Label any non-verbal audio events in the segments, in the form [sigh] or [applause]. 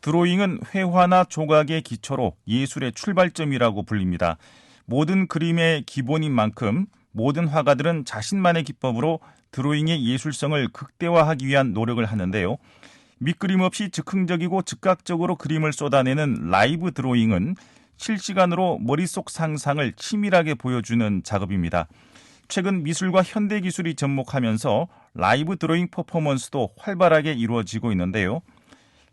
드로잉은 회화나 조각의 기초로 예술의 출발점이라고 불립니다. 모든 그림의 기본인 만큼 모든 화가들은 자신만의 기법으로 드로잉의 예술성을 극대화하기 위한 노력을 하는데요. 밑그림 없이 즉흥적이고 즉각적으로 그림을 쏟아내는 라이브 드로잉은 실시간으로 머릿속 상상을 치밀하게 보여주는 작업입니다. 최근 미술과 현대 기술이 접목하면서 라이브 드로잉 퍼포먼스도 활발하게 이루어지고 있는데요.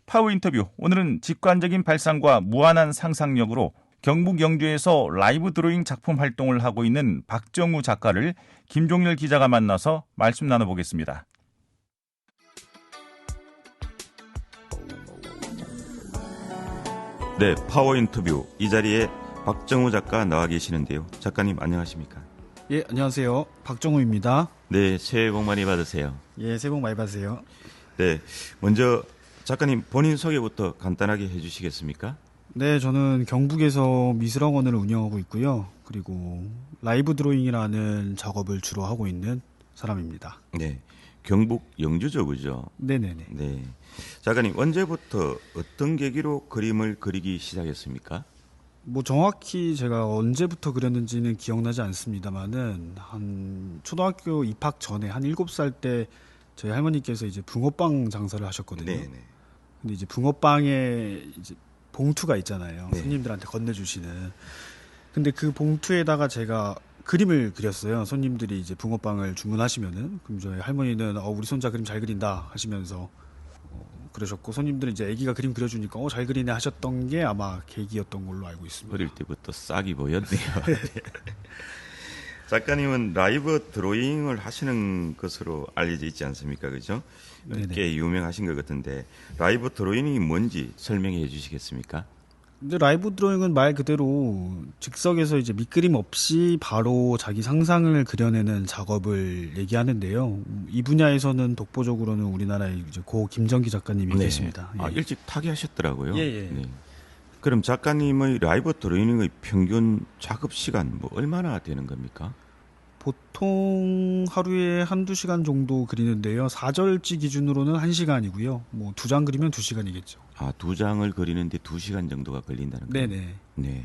파워 인터뷰 오늘은 직관적인 발상과 무한한 상상력으로 경북 영주에서 라이브 드로잉 작품 활동을 하고 있는 박정우 작가를 김종렬 기자가 만나서 말씀 나눠보겠습니다. 네, 파워 인터뷰 이 자리에 박정우 작가 나와 계시는데요. 작가님 안녕하십니까? 예, 안녕하세요. 박정우입니다. 네, 새해 복 많이 받으세요. 예, 새해 복 많이 받으세요. 네, 먼저 작가님 본인 소개부터 간단하게 해주시겠습니까? 네, 저는 경북에서 미술학원을 운영하고 있고요. 그리고 라이브 드로잉이라는 작업을 주로 하고 있는 사람입니다. 네, 경북 영주죠, 그죠? 네네네. 네, 작가님 언제부터 어떤 계기로 그림을 그리기 시작했습니까? 뭐 정확히 제가 언제부터 그렸는지는 기억나지 않습니다만은 한 초등학교 입학 전에 한 7살 때 저희 할머니께서 이제 붕어빵 장사를 하셨거든요. 네, 네. 근데 이제 붕어빵에 이제 봉투가 있잖아요. 네. 손님들한테 건네주시는. 근데 그 봉투에다가 제가 그림을 그렸어요. 손님들이 이제 붕어빵을 주문하시면은 그럼 저희 할머니는 어, 우리 손자 그림 잘 그린다 하시면서 어, 그러셨고 손님들은 이제 아기가 그림 그려주니까 어, 잘 그리네 하셨던 게 아마 계기였던 걸로 알고 있습니다. 어릴 때부터 싹이 보였네요. [laughs] [laughs] 작가님은 라이브 드로잉을 하시는 것으로 알려져 있지 않습니까? 그죠? 네네. 꽤 유명하신 것 같은데 라이브 드로잉이 뭔지 설명해 주시겠습니까? 근데 라이브 드로잉은 말 그대로 즉석에서 이제 밑그림 없이 바로 자기 상상을 그려내는 작업을 얘기하는데요. 음, 이 분야에서는 독보적으로는 우리나라의 이제 고 김정기 작가님이 계십니다. 아, 예. 일찍 타계하셨더라고요. 예, 예. 네. 그럼 작가님의 라이브 드로잉의 평균 작업 시간 뭐 얼마나 되는 겁니까? 보통 하루에 한두 시간 정도 그리는데요. 사절지 기준으로는 한 시간이고요. 뭐 두 장 그리면 두 시간이겠죠. 아, 두 장을 그리는데 두 시간 정도가 걸린다는 거예요? 네네. 네.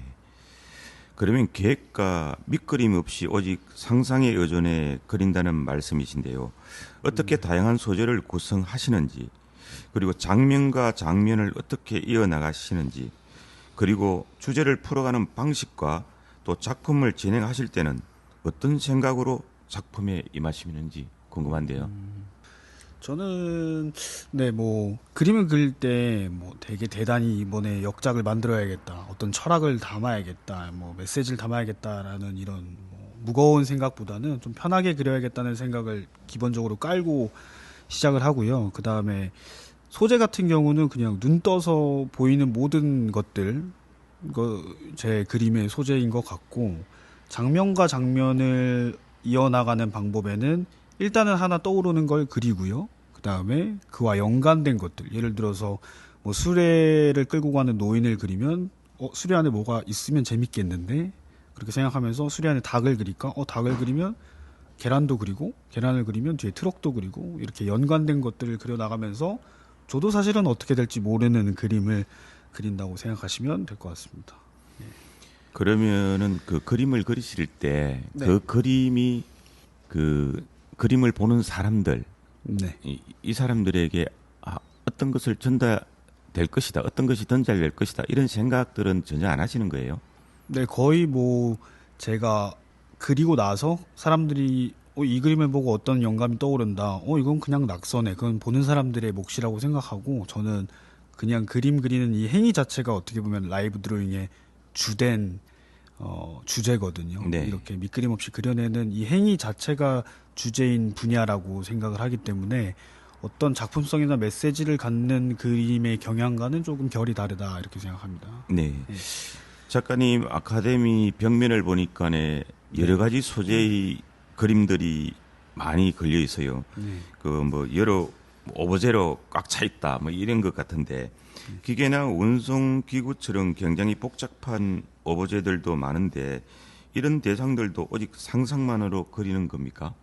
그러면 계획과 밑그림 없이 오직 상상에 의존해 그린다는 말씀이신데요. 어떻게 다양한 소재를 구성하시는지, 그리고 장면과 장면을 어떻게 이어나가시는지, 그리고 주제를 풀어가는 방식과 또 작품을 진행하실 때는 어떤 생각으로 작품에 임하시는지 궁금한데요. 저는 네뭐 그림을 그릴 때 뭐 되게 대단히 이번에 역작을 만들어야겠다 어떤 철학을 담아야겠다 뭐 메시지를 담아야겠다라는 이런 뭐 무거운 생각보다는 좀 편하게 그려야겠다는 생각을 기본적으로 깔고 시작을 하고요 그 다음에 소재 같은 경우는 그냥 눈 떠서 보이는 모든 것들 제 그림의 소재인 것 같고 장면과 장면을 이어나가는 방법에는 일단은 하나 떠오르는 걸 그리고요. 그 다음에 그와 연관된 것들. 예를 들어서 뭐 수레를 끌고 가는 노인을 그리면 어, 수레 안에 뭐가 있으면 재밌겠는데 그렇게 생각하면서 수레 안에 닭을 그릴까? 어, 닭을 그리면 계란도 그리고 계란을 그리면 뒤에 트럭도 그리고 이렇게 연관된 것들을 그려 나가면서 저도 사실은 어떻게 될지 모르는 그림을 그린다고 생각하시면 될 것 같습니다. 그러면은 그 그림을 그리실 때그 네. 그림이 그 그림을 보는 사람들 네. 이, 이 사람들에게 아, 어떤 것을 전달될 것이다, 어떤 것이 전달될 것이다 이런 생각들은 전혀 안 하시는 거예요. 네, 거의 뭐 제가 그리고 나서 사람들이 어, 이 그림을 보고 어떤 영감이 떠오른다. 어, 이건 그냥 낙서네. 그건 보는 사람들의 몫이라고 생각하고 저는 그냥 그림 그리는 이 행위 자체가 어떻게 보면 라이브 드로잉의 주된 어, 주제거든요. 네. 이렇게 밑그림 없이 그려내는 이 행위 자체가 주제인 분야라고 생각을 하기 때문에 어떤 작품성이나 메시지를 갖는 그림의 경향과는 조금 결이 다르다 이렇게 생각합니다. 네. 작가님 아카데미 벽면을 보니까네 여러 가지 소재의 그림들이 많이 걸려 있어요. 네. 그뭐 여러 오브제로 꽉 차 있다 뭐 이런 것 같은데 기계나 운송 기구처럼 굉장히 복잡한 오브제들도 많은데 이런 대상들도 오직 상상만으로 그리는 겁니까?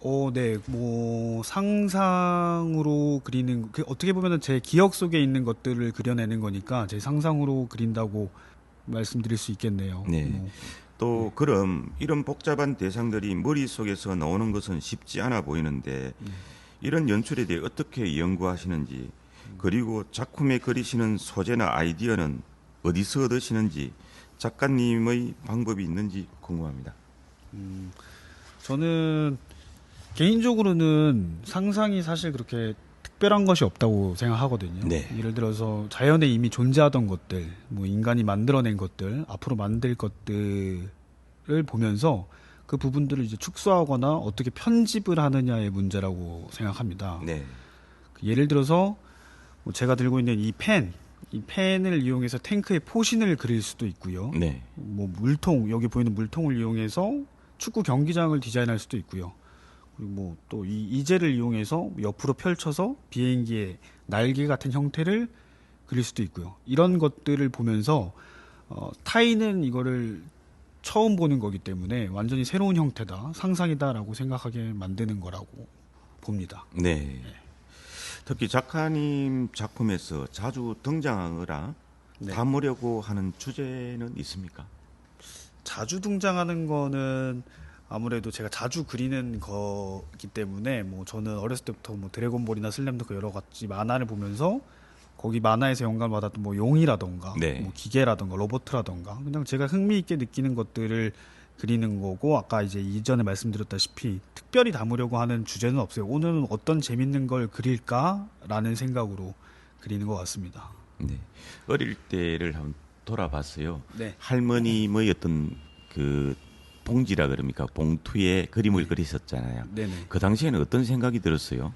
어, 네, 뭐 상상으로 그리는 그 어떻게 보면은 제 기억 속에 있는 것들을 그려내는 거니까 제 상상으로 그린다고 말씀드릴 수 있겠네요. 네. 뭐, 또 그럼 이런 복잡한 대상들이 머릿속에서 나오는 것은 쉽지 않아 보이는데 이런 연출에 대해 어떻게 연구하시는지 그리고 작품에 그리시는 소재나 아이디어는 어디서 얻으시는지 작가님의 방법이 있는지 궁금합니다. 저는 개인적으로는 상상이 사실 그렇게 특별한 것이 없다고 생각하거든요. 네. 예를 들어서 자연에 이미 존재하던 것들, 뭐 인간이 만들어낸 것들, 앞으로 만들 것들을 보면서 그 부분들을 이제 축소하거나 어떻게 편집을 하느냐의 문제라고 생각합니다. 네. 그 예를 들어서 뭐 제가 들고 있는 이 펜, 이 펜을 이용해서 탱크의 포신을 그릴 수도 있고요. 네. 뭐 물통 여기 보이는 물통을 이용해서 축구 경기장을 디자인할 수도 있고요. 그리고 뭐 또 이 이젤을 이용해서 옆으로 펼쳐서 비행기의 날개 같은 형태를 그릴 수도 있고요. 이런 것들을 보면서 어, 타인은 이거를 처음 보는 거기 때문에 완전히 새로운 형태다, 상상이다라고 생각하게 만드는 거라고 봅니다. 네. 특히 작가님 작품에서 자주 등장하거나 네. 담으려고 하는 주제는 있습니까? 자주 등장하는 거는 아무래도 제가 자주 그리는 거기 때문에 뭐 저는 어렸을 때부터 뭐 드래곤볼이나 슬램덩크 여러 가지 만화를 보면서 거기 만화에서 영감을 받았던 뭐 용이라던가 네. 뭐 기계라던가 로봇이라던가 그냥 제가 흥미 있게 느끼는 것들을 그리는 거고 아까 이제 이전에 말씀드렸다시피 특별히 담으려고 하는 주제는 없어요. 오늘은 어떤 재밌는 걸 그릴까라는 생각으로 그리는 것 같습니다. 네. 어릴 때를 한번 돌아봤어요. 네. 할머님의 어떤 그 봉지라 그럽니까? 봉투에 그림을 그리셨잖아요. 네네. 그 당시에는 어떤 생각이 들었어요?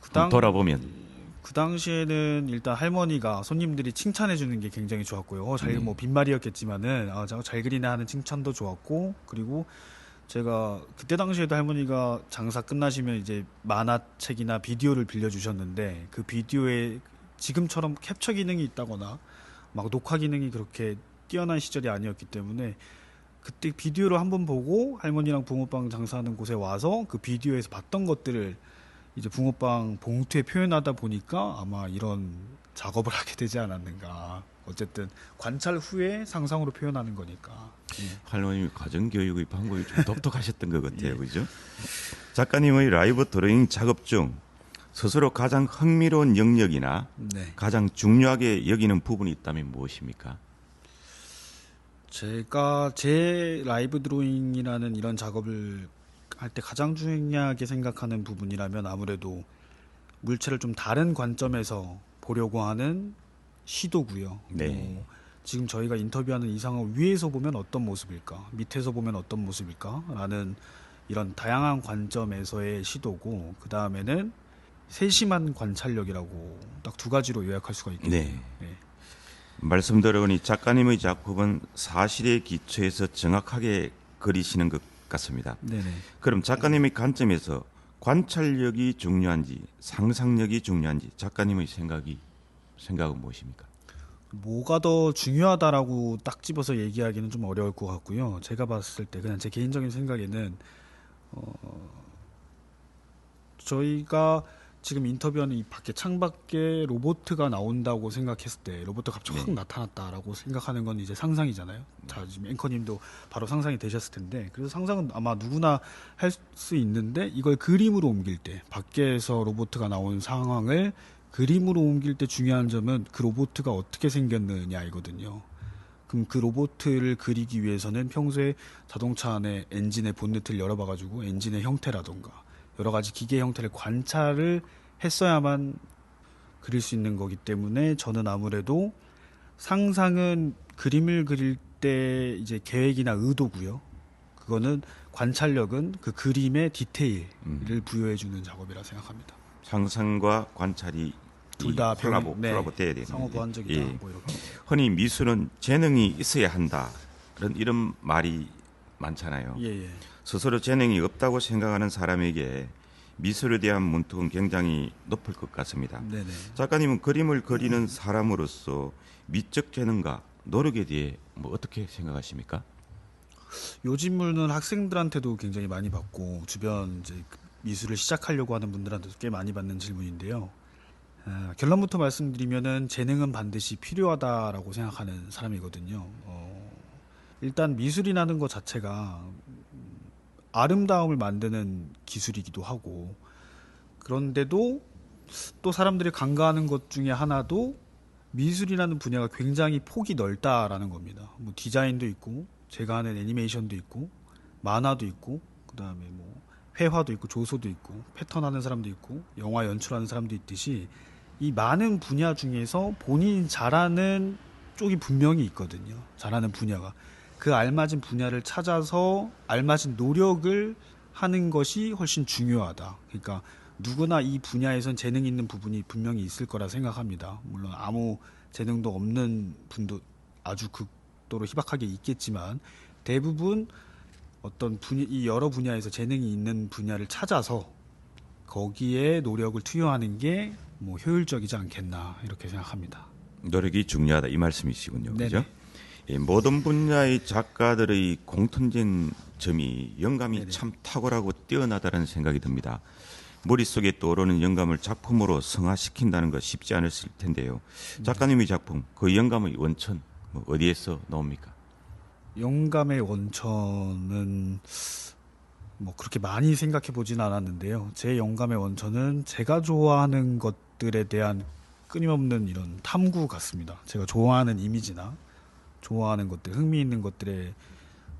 그 당- 돌아보면 그 당시에는 일단 할머니가 손님들이 칭찬해 주는 게 굉장히 좋았고요. 어, 잘, 네. 뭐 빈말이었겠지만은 아, 자- 잘 그리네 하는 칭찬도 좋았고 그리고 제가 그때 당시에도 할머니가 장사 끝나시면 이제 만화책이나 비디오를 빌려주셨는데 그 비디오에 지금처럼 캡처 기능이 있다거나 막 녹화 기능이 그렇게 뛰어난 시절이 아니었기 때문에 그때 비디오를 한번 보고 할머니랑 붕어빵 장사하는 곳에 와서 그 비디오에서 봤던 것들을 이제 붕어빵 봉투에 표현하다 보니까 아마 이런 작업을 [laughs] 하게 되지 않았는가. 어쨌든 관찰 후에 상상으로 표현하는 거니까. 예. 할머님이 가정 교육의 방법이 좀 [laughs] 독특하셨던 것 같아요. 예. 그죠? 작가님의 라이브 드로잉 작업 중 스스로 가장 흥미로운 영역이나 네. 가장 중요하게 여기는 부분이 있다면 무엇입니까? 제가 제 라이브 드로잉이라는 이런 작업을 할 때 가장 중요하게 생각하는 부분이라면 아무래도 물체를 좀 다른 관점에서 보려고 하는 시도고요. 네. 뭐 지금 저희가 인터뷰하는 이 상황을 위에서 보면 어떤 모습일까, 밑에서 보면 어떤 모습일까라는 이런 다양한 관점에서의 시도고 그 다음에는 세심한 관찰력이라고 딱 두 가지로 요약할 수가 있겠네요. 네. 네. 말씀 들어보니 작가님의 작품은 사실에 기초해서 정확하게 그리시는 것 같습니다. 네네. 그럼 작가님의 관점에서 관찰력이 중요한지 상상력이 중요한지 작가님의 생각이 생각은 무엇입니까? 뭐가 더 중요하다라고 딱 집어서 얘기하기는 좀 어려울 것 같고요. 제가 봤을 때 그냥 제 개인적인 생각에는 어 저희가 지금 인터뷰하는 이 밖에 창밖에 로보트가 나온다고 생각했을 때 로보트가 갑자기 확 네. 나타났다라고 생각하는 건 이제 상상이잖아요. 자 지금 앵커님도 바로 상상이 되셨을 텐데 그래서 상상은 아마 누구나 할 수 있는데 이걸 그림으로 옮길 때 밖에서 로보트가 나온 상황을 그림으로 옮길 때 중요한 점은 그 로보트가 어떻게 생겼느냐이거든요. 그럼 그 로보트를 그리기 위해서는 평소에 자동차 안에 엔진의 본네트를 열어봐가지고 엔진의 형태라던가 여러 가지 기계 형태를 관찰을 했어야만 그릴 수 있는 거기 때문에 저는 아무래도 상상은 그림을 그릴 때 이제 계획이나 의도고요. 그거는 관찰력은 그 그림의 디테일을 음. 부여해 주는 작업이라 생각합니다. 상상과 관찰이 둘다 이 콜라보, 병- 네. 콜라보 돼야 되는 상호 보완적이다. 예. 뭐 이렇게. 흔히 미술은 재능이 있어야 한다. 이런 이런 말이 많잖아요. 예, 예. 스스로 재능이 없다고 생각하는 사람에게 미술에 대한 문턱은 굉장히 높을 것 같습니다. 네네. 작가님은 그림을 그리는 사람으로서 미적 재능과 노력에 대해 뭐 어떻게 생각하십니까? 요즘은 학생들한테도 굉장히 많이 받고 주변 이제 미술을 시작하려고 하는 분들한테도 꽤 많이 받는 질문인데요. 아, 결론부터 말씀드리면은 재능은 반드시 필요하다라고 생각하는 사람이거든요. 어, 일단 미술이라는 것 자체가 음, 아름다움을 만드는 기술이기도 하고 그런데도 또 사람들이 간과하는 것 중에 하나도 미술이라는 분야가 굉장히 폭이 넓다라는 겁니다. 뭐 디자인도 있고 제가 하는 애니메이션도 있고 만화도 있고 그다음에 뭐 회화도 있고 조소도 있고 패턴 하는 사람도 있고 영화 연출하는 사람도 있듯이 이 많은 분야 중에서 본인이 잘하는 쪽이 분명히 있거든요. 잘하는 분야가 그 알맞은 분야를 찾아서 알맞은 노력을 하는 것이 훨씬 중요하다. 그러니까 누구나 이 분야에선 재능 있는 부분이 분명히 있을 거라 생각합니다. 물론 아무 재능도 없는 분도 아주 극도로 희박하게 있겠지만 대부분 어떤 분, 이 여러 분야에서 재능이 있는 분야를 찾아서 거기에 노력을 투여하는 게 뭐 효율적이지 않겠나 이렇게 생각합니다. 노력이 중요하다 이 말씀이시군요. 네네. 그죠? 예, 모든 분야의 작가들의 공통된 점이 영감이 네네. 참 탁월하고 뛰어나다는 생각이 듭니다. 머릿속에 떠오르는 영감을 작품으로 성화시킨다는 것 쉽지 않았을 텐데요. 작가님의 작품, 그 영감의 원천 뭐 어디에서 나옵니까? 영감의 원천은 뭐 그렇게 많이 생각해 보진 않았는데요. 제 영감의 원천은 제가 좋아하는 것들에 대한 끊임없는 이런 탐구 같습니다. 제가 좋아하는 이미지나 좋아하는 것들, 흥미 있는 것들에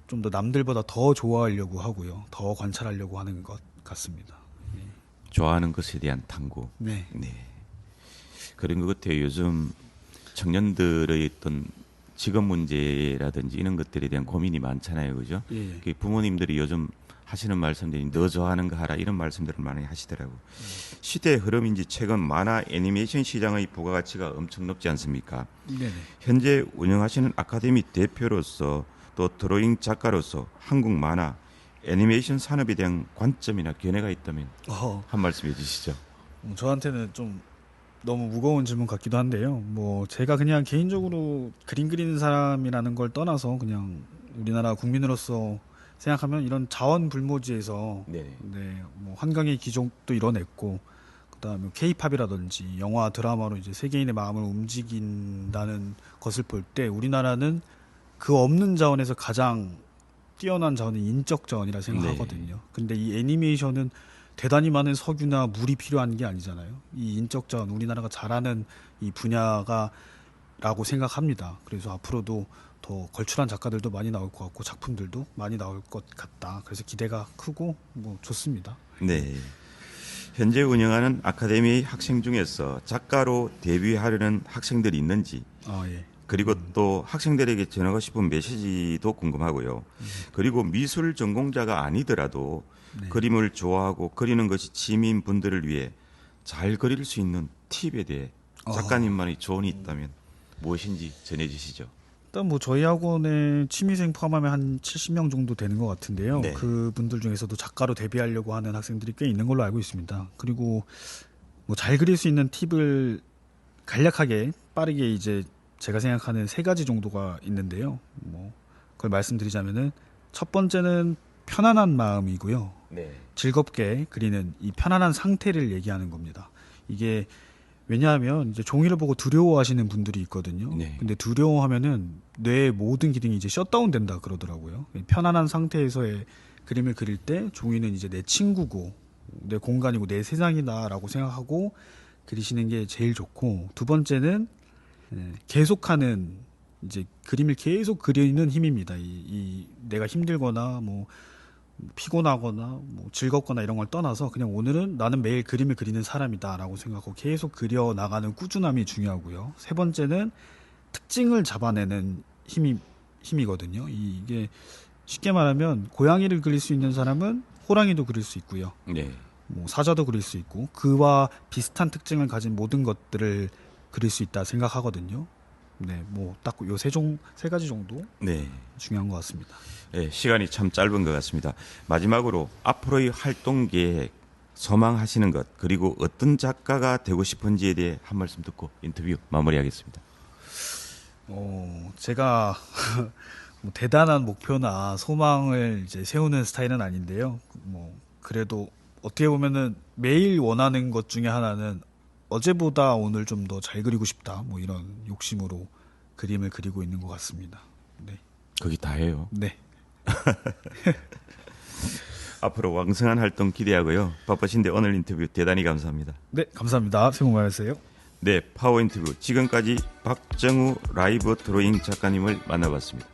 좀 더 남들보다 더 좋아하려고 하고요. 더 관찰하려고 하는 것 같습니다. 좋아하는 것에 대한 탐구. 네. 네. 그런 것 같아요. 요즘 청년들의 어떤 직업 문제라든지 이런 것들에 대한 고민이 많잖아요. 그죠? 예, 예. 그 부모님들이 요즘 하시는 말씀들이 너 좋아하는 거 하라 이런 말씀들을 많이 하시더라고. 시대의 흐름인지 최근 만화 애니메이션 시장의 부가 가치가 엄청 높지 않습니까? 네네. 현재 운영하시는 아카데미 대표로서 또 드로잉 작가로서 한국 만화 애니메이션 산업에 대한 관점이나 견해가 있다면 어, 한 말씀 해 주시죠. 뭐 저한테는 좀 너무 무거운 질문 같기도 한데요. 뭐 제가 그냥 개인적으로 그림 그리는 사람이라는 걸 떠나서 그냥 우리나라 국민으로서 생각하면 이런 자원 불모지에서 네. 네, 뭐 한강의 기적도 이뤄냈고 그다음에 케이팝이라든지 영화 드라마로 이제 세계인의 마음을 움직인다는 것을 볼 때 우리나라는 그 없는 자원에서 가장 뛰어난 자원은 인적 자원이라 생각하거든요. 근데 이 애니메이션은 대단히 많은 석유나 물이 필요한 게 아니잖아요. 이 인적 자원 우리나라가 잘하는 이 분야가라고 생각합니다. 그래서 앞으로도 더 걸출한 작가들도 많이 나올 것 같고 작품들도 많이 나올 것 같다. 그래서 기대가 크고 뭐 좋습니다. 네. 현재 운영하는 아카데미 학생 중에서 작가로 데뷔하려는 학생들이 있는지 아 예. 그리고 또 학생들에게 전하고 싶은 메시지도 궁금하고요. 그리고 미술 전공자가 아니더라도 네. 그림을 좋아하고 그리는 것이 취미인 분들을 위해 잘 그릴 수 있는 팁에 대해 어. 작가님만의 조언이 있다면 무엇인지 전해주시죠. 일단 뭐 저희 학원에 취미생 포함하면 한 70명 정도 되는 것 같은데요. 네. 그 분들 중에서도 작가로 데뷔하려고 하는 학생들이 꽤 있는 걸로 알고 있습니다. 그리고 뭐 잘 그릴 수 있는 팁을 간략하게 빠르게 이제 제가 생각하는 세 가지 정도가 있는데요. 뭐 그걸 말씀드리자면은 첫 번째는 편안한 마음이고요. 네. 즐겁게 그리는 이 편안한 상태를 얘기하는 겁니다. 이게 왜냐하면 이제 종이를 보고 두려워하시는 분들이 있거든요. 네. 근데 두려워하면은 뇌의 모든 기능이 이제 셧다운 된다 그러더라고요. 편안한 상태에서의 그림을 그릴 때 종이는 이제 내 친구고 내 공간이고 내 세상이다라고 생각하고 그리시는 게 제일 좋고 두 번째는 예, 계속하는 이제 그림을 계속 그리는 힘입니다. 이, 이 내가 힘들거나 뭐 피곤하거나 뭐 즐겁거나 이런 걸 떠나서 그냥 오늘은 나는 매일 그림을 그리는 사람이다라고 생각하고 계속 그려 나가는 꾸준함이 중요하고요. 세 번째는 특징을 잡아내는 힘이 힘이거든요. 이- 이게 쉽게 말하면 고양이를 그릴 수 있는 사람은 호랑이도 그릴 수 있고요. 네. 뭐 사자도 그릴 수 있고 그와 비슷한 특징을 가진 모든 것들을 그릴 수 있다 생각하거든요. 네, 뭐딱 요세종세 가지 정도 네. 중요한 것 같습니다. 네, 시간이 참 짧은 것 같습니다. 마지막으로 앞으로의 활동 계획, 소망하시는 것, 그리고 어떤 작가가 되고 싶은지에 대해 한 말씀 듣고 인터뷰 마무리하겠습니다. 어, 제가 [laughs] 뭐 대단한 목표나 소망을 이제 세우는 스타일은 아닌데요. 뭐 그래도 어떻게 보면은 매일 원하는 것 중에 하나는 어제보다 오늘 좀 더 잘 그리고 싶다. 뭐 이런 욕심으로 그림을 그리고 있는 것 같습니다. 네. 거기 다예요. 네. [laughs] 앞으로 왕성한 활동 기대하고요. 바쁘신데 오늘 인터뷰 대단히 감사합니다. 네, 감사합니다. 새해 복 많이 받으세요. 네, 파워 인터뷰 지금까지 박정우 라이브 드로잉 작가님을 만나봤습니다.